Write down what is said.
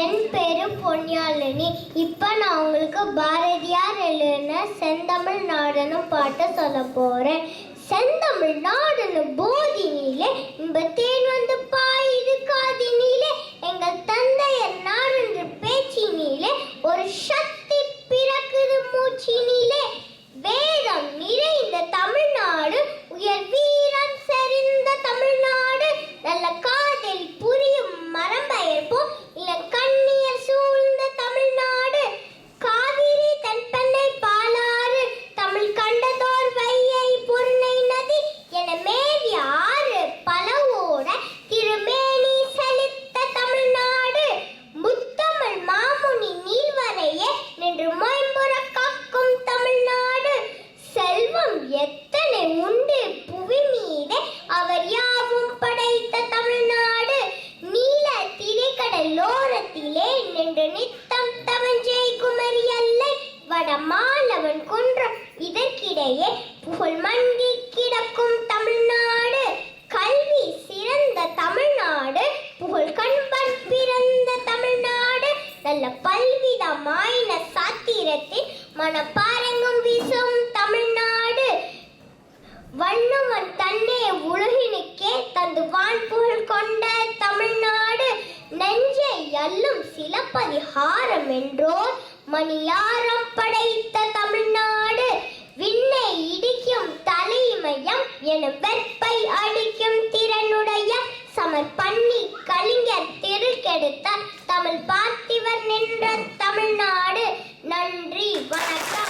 என் பேரு பொன்யாளினி. இப்போ நான் உங்களுக்கு பாரதியார் எழுதின செந்தமிழ் நாடனும் பாட்டு சொல்ல போறேன். செந்தமிழ் நாடனு போதினிலே இன்ப தேடி இதற்கிடையே புகழ் மண்டி கிடக்கும் தமிழ்நாடு. கல்வி சிறந்த தமிழ்நாடு. புகழ் கண்பன் பிறந்த தமிழ்நாடு. நல்ல பல்விதமாயின சாத்திரத்தில் மனப்பாரங்கும் வீசும் தமிழ்நாடு. வள்ளுவன் தன்னே உலகினுக்கே தந்து வான் புகழ் கொண்ட தமிழ்நாடு. நெஞ்சை அள்ளும் சிலப்பதிகாரம் என்றோர் மணியாரம் படை மையம் எனும் வெப்பை அழிக்கும் திறனுடைய சமர் பண்ணி கலிஞர் திருக்கெடுத்தார் தமிழ் பார்த்திவர் நின்ற தமிழ்நாடு. நன்றி வணக்கம்.